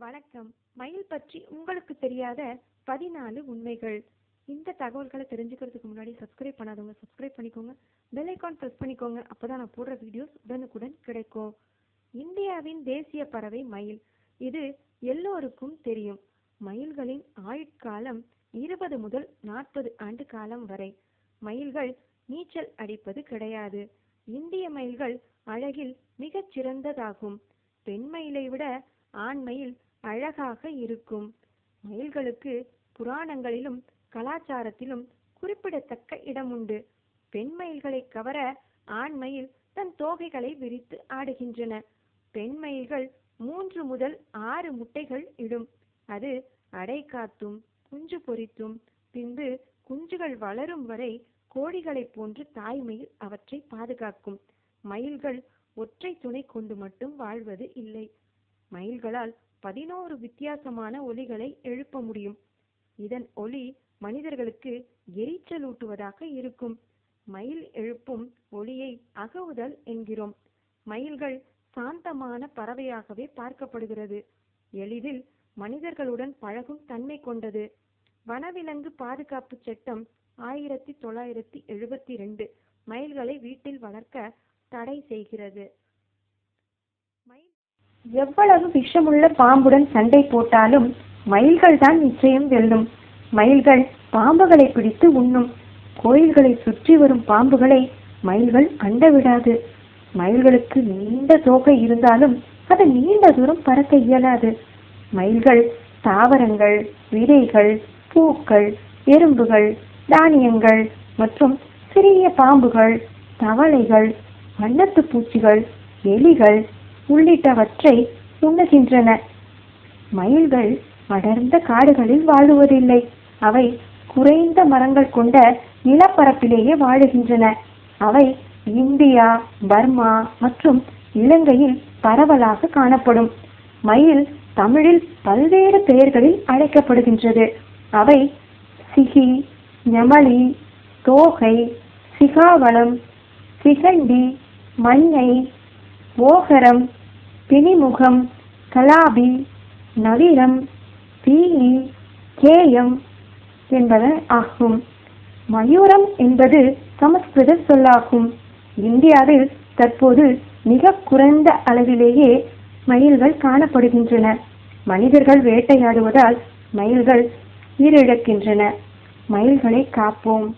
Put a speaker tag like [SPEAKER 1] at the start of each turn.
[SPEAKER 1] வணக்கம். மயில் பற்றி உங்களுக்கு தெரியாத பதினாலு உண்மைகள். இந்த தகவல்களை தெரிஞ்சுக்கிறதுக்கு முன்னாடி சப்ஸ்கிரைப் பண்ணாதவங்க சப்ஸ்கிரைப் பண்ணிக்கோங்க. பெல் ஐக்கான் ப்ரெஸ் பண்ணிக்கோங்க. அப்போதான் நான் போடுற வீடியோஸ் உடனுக்குடன் கிடைக்கும். இந்தியாவின் தேசிய பறவை மயில். இது எல்லோருக்கும் தெரியும். மயில்களின் ஆயுட்காலம் இருபது முதல் நாற்பது ஆண்டு காலம் வரை. மயில்கள் நீச்சல் அடிப்பது கிடையாது. இந்திய மயில்கள் அழகில் மிகச் சிறந்ததாகும் பெண் மயிலை விட ஆண் மயில் அழகாக இருக்கும். மயில்களுக்கு புராணங்களிலும் கலாச்சாரத்திலும் குறிப்பிடத்தக்க இடம் உண்டு பெண் மயில்களை கவர ஆண் மயில் தன் தோகைகளை விரித்து ஆடுகின்றன. பெண் மயில்கள் மூன்று முதல் ஆறு முட்டைகள் இடும். அது அடை காத்தும் குஞ்சு பொரித்தும் பின்பு குஞ்சுகள் வளரும் வரை கோழிகளைப் போன்று தாய்மயில் அவற்றை பாதுகாக்கும். மயில்கள் ஒற்றை துணை கொண்டு மட்டும் வாழ்வது இல்லை. மயில்களால் பதினோரு வித்தியாசமான ஒலிகளை எழுப்ப முடியும். இதன் ஒலி மனிதர்களுக்கு எரிச்சலூட்டுவதாக இருக்கும். மயில் எழுப்பும் ஒலியை அகவுதல் என்கிறோம். மயில்கள் சாந்தமான பறவையாகவே பார்க்கப்படுகிறது. எளிதில் மனிதர்களுடன் பழகும் தன்மை கொண்டது. வனவிலங்கு பாதுகாப்பு சட்டம் ஆயிரத்தி தொள்ளாயிரத்தி எழுபத்தி ரெண்டு மயில்களை வீட்டில் வளர்க்க தடை செய்கிறது. மயில் எவ்வளவு விஷமுள்ள பாம்புடன் சண்டை போட்டாலும் மயில்கள் தான் நிச்சயம் வெல்லும். மயில்கள் பாம்புகளை பிடித்து உண்ணும். கோயில்களை சுற்றி வரும் பாம்புகளை மயில்கள் அண்ட விடாது மயில்களுக்கு நீண்ட தோகை இருந்தாலும் அது நீண்ட தூரம் பறக்க இயலாது. மயில்கள் தாவரங்கள் விதைகள் பூக்கள் எறும்புகள் தானியங்கள் மற்றும் சிறிய பாம்புகள் தவளைகள் வண்ணத்து பூச்சிகள் எலிகள் உள்ளிட்டவற்றை உண்ணுகின்றன மயில்கள் அடர்ந்த காடுகளில் வாழுவதில்லை. அவை குறைந்த மரங்கள் கொண்ட நிலப்பரப்பிலேயே வாழுகின்றன. அவை இந்தியா பர்மா மற்றும் இலங்கையில் பரவலாக காணப்படும். மயில் தமிழில் பல்வேறு பெயர்களில் அழைக்கப்படுகின்றது. அவை சிகி நெமலி தோகை சிகாவளம் சிகண்டி மண்ணை ஓகரம் பிணிமுகம் கலாபி நவீரம் பீலி கேயம் என்பன ஆகும். மயூரம் என்பது சமஸ்கிருத சொல்லாகும். இந்தியாவில் தற்போது மிக குறைந்த அளவிலேயே மயில்கள் காணப்படுகின்றன. மனிதர்கள் வேட்டையாடுவதால் மயில்கள் உயிரிழக்கின்றன. மயில்களை காப்போம்.